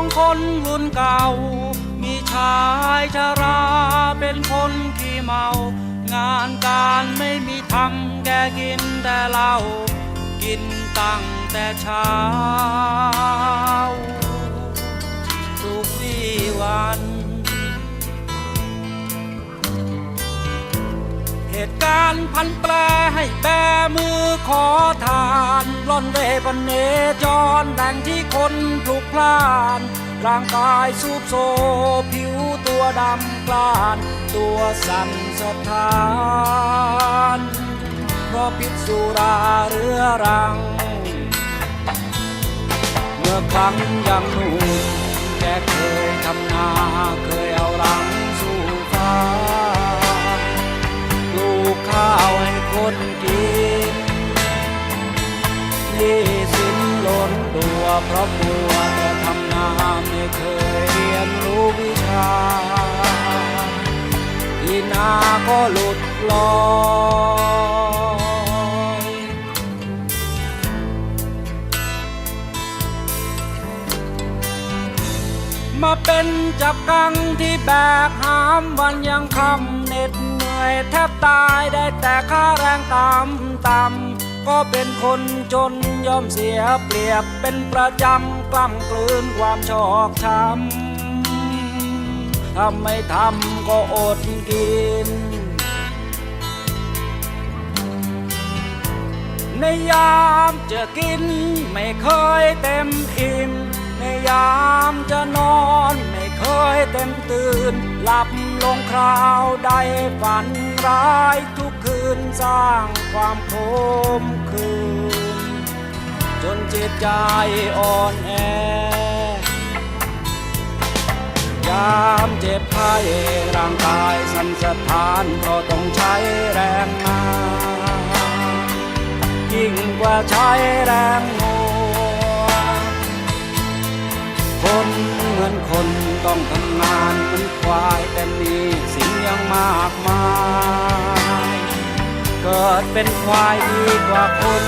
สองคนรุ่นเก่า มีชายชาราเป็นคนขี้เมา งานการไม่มีทำแกกินแต่เหล้ากินตั้งแต่เช้า ทุกวี่วัน เหตุการณ์พันแปลให้แบมือขอทาน ล่อนเร่ปันเนจรแหล่งที่คนพลุกพล่าน ร่างกายสูบโซผิวตัวดำกลาน ตัวสั่นสะท้าน เพราะพิษสุราเรื้อรัง เมื่อครั้งยังหนุ่มแกเคยทำนาเคยเอาหลังสู่ฟ้า ปลูกข้าวให้คนกิน นี่สิ้นล้นตัวเพราะมัวแต่ทำนาไม่เคยเรียนรู้วิชาที่นาก็หลุดลอยมาเป็นจับกังที่แบกหามวันยังคำเหน็ดเหนื่อยแทบตายได้แต่ค่าแรงตามต่ำ ก็เป็นคนจนยอมเสียเปรียบเป็นประจำกล้ำกลืนความชอกช้ำถ้าไม่ทำก็อดกิน ในยามจะกินไม่เคยเต็มอิ่มในยามจะนอนไม่เคยเต็มตื่น หลับลงคราวใดฝันร้ายทุก นสร้างความโคมคืน จนจิตใจอ่อนแอยามเจ็บไข้ร่างกายสั่นสะท้านก็ต้องใช้แรงงานยิ่งกว่าใช้แรงงัวคนเหมือนคนต้องทำงานเหมือนควายแต่มีสิ่งยังมากมาย เกิดเป็นควายดีกว่าคน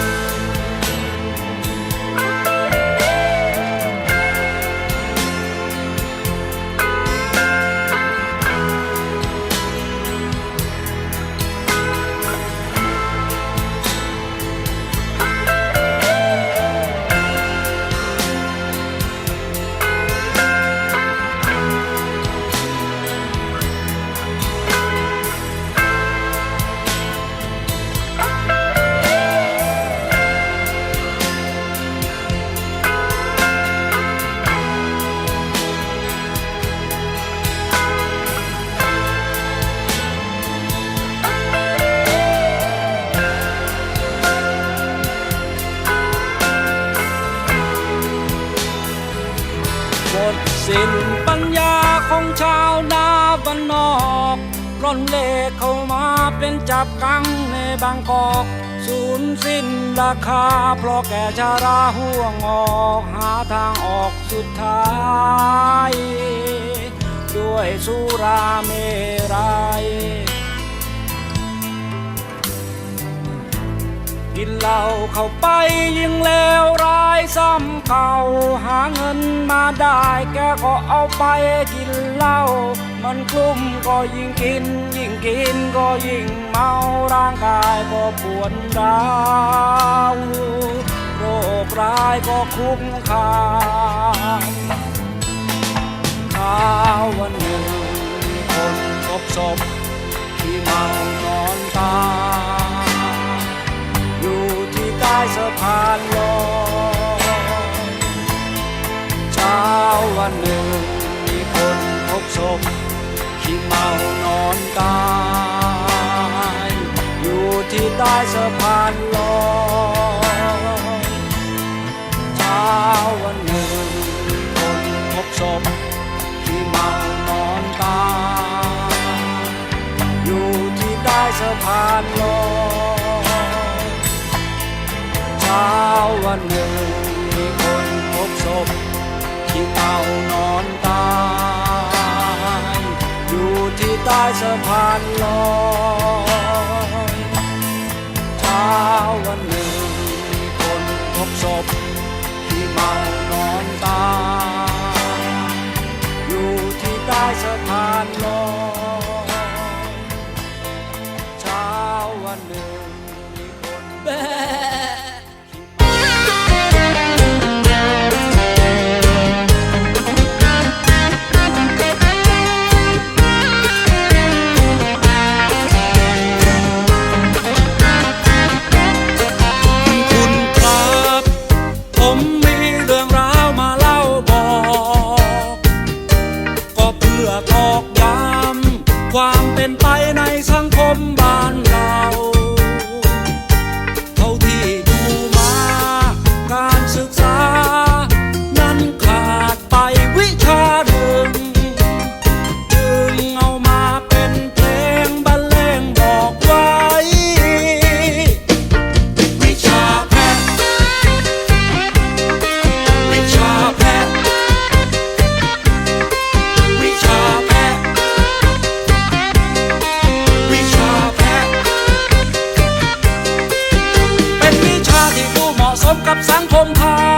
สิ้นปัญญาของชาวนาบ้านนอกร่อนเล่เข้ามาเป็นจับกังในบางกอกสูญสิ้นราคา เพราะแก่ชาราห่วงออกหาทางออกสุดท้าย ด้วยสุราเมรัยกินเหล้าเข้าไปยิ่งเลวร้า เก่าหาเงินมาได้แกก็เอาไปกินเหล้ามันกลุ้มก็ยิ่งกิน ยิ่งกินก็ยิ่งเมาร่างกายก็ปวดร้าวโรคร้ายก็คุ้มคามข้าวันหนึ่งคนพบศพที่เมานอนตายอยู่ที่ใต้สะพานลอย เมานอนตายอยู่ที่ใต้สะพานลอยเช้าวันหนึ่งคนพบศพขี้เมานอนตายอยู่ที่ใต้สะพานลอยเช้าวันหนึ่งมีคนพบศพที่เมานอน สะพานลอยเช้าวันหนึ่งคนพบศพ มกับสังคมไทย